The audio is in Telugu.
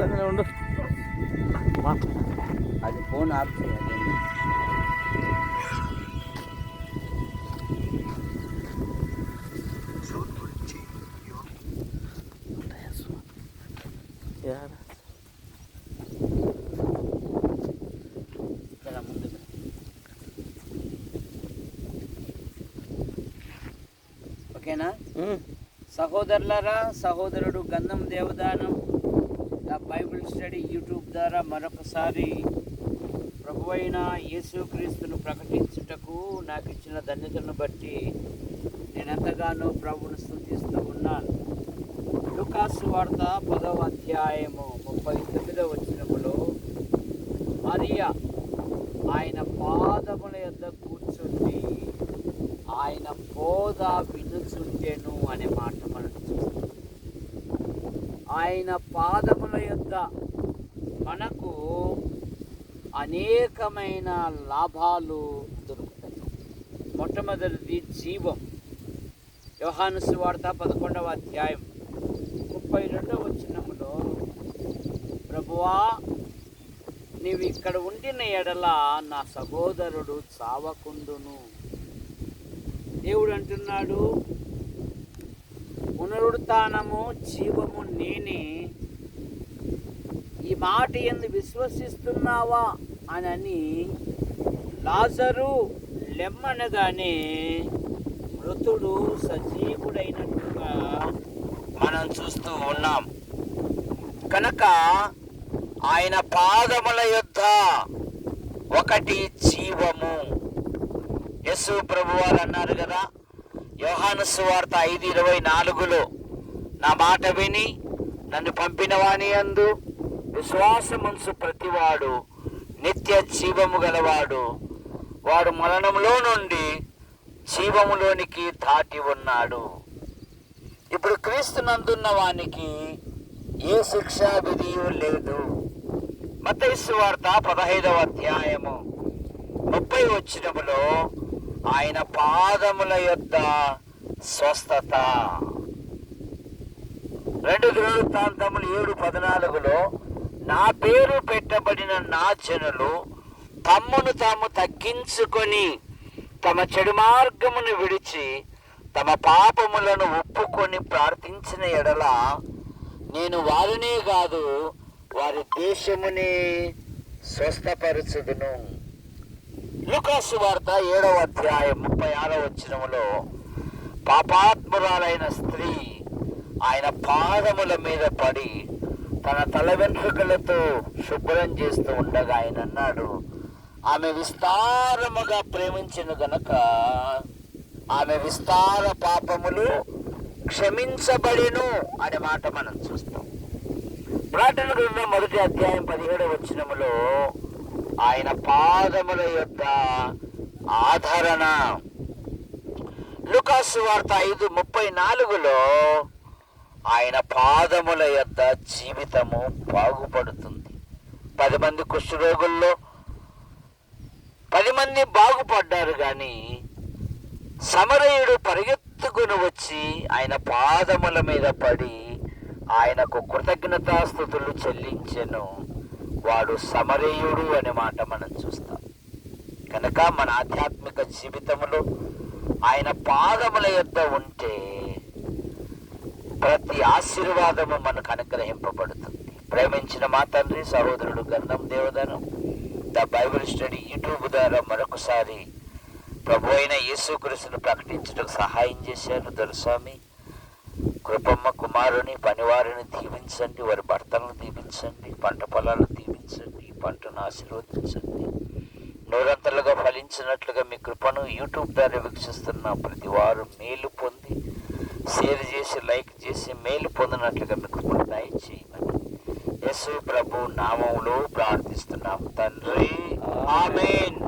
సంగతి ఉండు. అది ఫోన్ ఆఫ్ చేయాలి ఓకేనా. సహోదరులారా సహోదరుడు Gandham Devadanam the Bible study YouTube ద్వారా మరొకసారి ప్రభు అయిన యేసుక్రీస్తును ప్రకటించుటకు నాకు ఇచ్చిన ధన్యతను బట్టి నేను ఎంతగానో ప్రభువును స్థుతిస్తూ ఉన్నాను. లుకాసు వార్త పదవ అధ్యాయము ముప్పై తొమ్మిదో వచ్చినప్పుడు మరియా ఆయన పాదముల యొద్ద కూర్చుండి ఆయన బోధ వినుచుంటేను అనే మాట. ఆయన పాదముల యొద్ద మనకు అనేకమైన లాభాలు దొరుకుతాయి. మొట్టమొదటిది జీవం. యోహాను సువార్త పదకొండవ అధ్యాయం ముప్పై రెండవ వచనములో ప్రభువా నీవు ఇక్కడ ఉండిన ఎడల నా సహోదరుడు చావకుండును. దేవుడు అంటున్నాడు పునరుత్నము జీవము నేనే. ఈ మాట ఎందు విశ్వసిస్తున్నావా అని లాజరు లెమ్మనగానే మృతుడు సజీవుడైనట్టుగా మనం చూస్తూ ఉన్నాం. కనుక ఆయన పాదముల యొద్ద ఒకటి జీవము. యశు ప్రభు వారు అన్నారు కదా యోహాను సువార్త ఐదు ఇరవై నాలుగులో నా మాట విని నన్ను పంపిన వాని అందు విశ్వాసముంచు ప్రతివాడు నిత్య జీవము గలవాడు. వాడు మరణంలో నుండి జీవములోనికి దాటి ఉన్నాడు. ఇప్పుడు క్రీస్తు నందున్న వానికి ఏ శిక్షా విధియు లేదు. మతైసు వార్త పదహైదవ అధ్యాయము ముప్పై వచ్చినములో ఆయన పాదముల యొక్క స్వస్థత. రెండు దృఢతాంతములు ఏడు పద్నాలుగులో నా పేరు పెట్టబడిన నా జనులు తమ్మును తాము తగ్గించుకొని తమ చెడు మార్గమును విడిచి తమ పాపములను ఒప్పుకొని ప్రార్థించిన ఎడల నేను వారినే కాదు వారి దేశమునే స్వస్థపరచుదును. లుకాసు వార్త ఏడవ అధ్యాయం ముప్పై ఆరో వచ్చినములో పాపాత్మురాలైన స్త్రీ ఆయన పాదముల మీద పడి తన తల వెంట్రుకలతో శుభ్రం చేస్తూ ఉండగా ఆయన అన్నాడు ఆమె విస్తారముగా ప్రేమించిన గనక ఆమె విస్తార పాపములు క్షమించబడిను అనే మాట మనం చూస్తాం. ప్రార్థన గ్రంథం మొదటి అధ్యాయం పదిహేడవ వచ్చినములో ఆయన పాదముల యొక్క ఆదరణ. లుకాసు వార్త ఐదు ముప్పై నాలుగులో ఆయన పాదముల యొక్క జీవితము బాగుపడుతుంది. పది మంది కుష్ఠరోగుల్లో పది మంది బాగుపడ్డారు కానీ సమరయుడు పరిగెత్తుకుని వచ్చి ఆయన పాదముల మీద పడి ఆయనకు కృతజ్ఞతాస్థుతులు చెల్లించెను. వాడు సమరయుడు అనే మాట మనం చూస్తాం. కనుక మన ఆధ్యాత్మిక జీవితంలో ఆయన పాదముల యొద్ద ఉంటే ప్రతి ఆశీర్వాదము మనకు అనుగ్రహింపబడుతుంది. ప్రేమించిన మా తండ్రి సహోదరుడు Gandham Devadanam. The Bible study YouTube ద్వారా మరొకసారి ప్రభు అయిన యేసుక్రీస్తును ప్రకటించడం సహాయం చేశారు. దొరస్వామి కృపమ్మ కుమారుని పనివారిని దీవించండి. వారి భర్తలను దీవించండి. పంట పొలాలను దీవించండి. పంటను ఆశీర్వదించండి. నూరంతలుగా ఫలించినట్లుగా మీ కృపను యూట్యూబ్ ద్వారా వీక్షిస్తున్న. ప్రతి వారు మేలు పొంది షేర్ చేసి లైక్ చేసి మెయిల్ పొందినట్లుగా మీకు కృపను దయచేయమని యేసు ప్రభు నామంలో ప్రార్థిస్తున్నాం. తండ్రి ఆమెన్.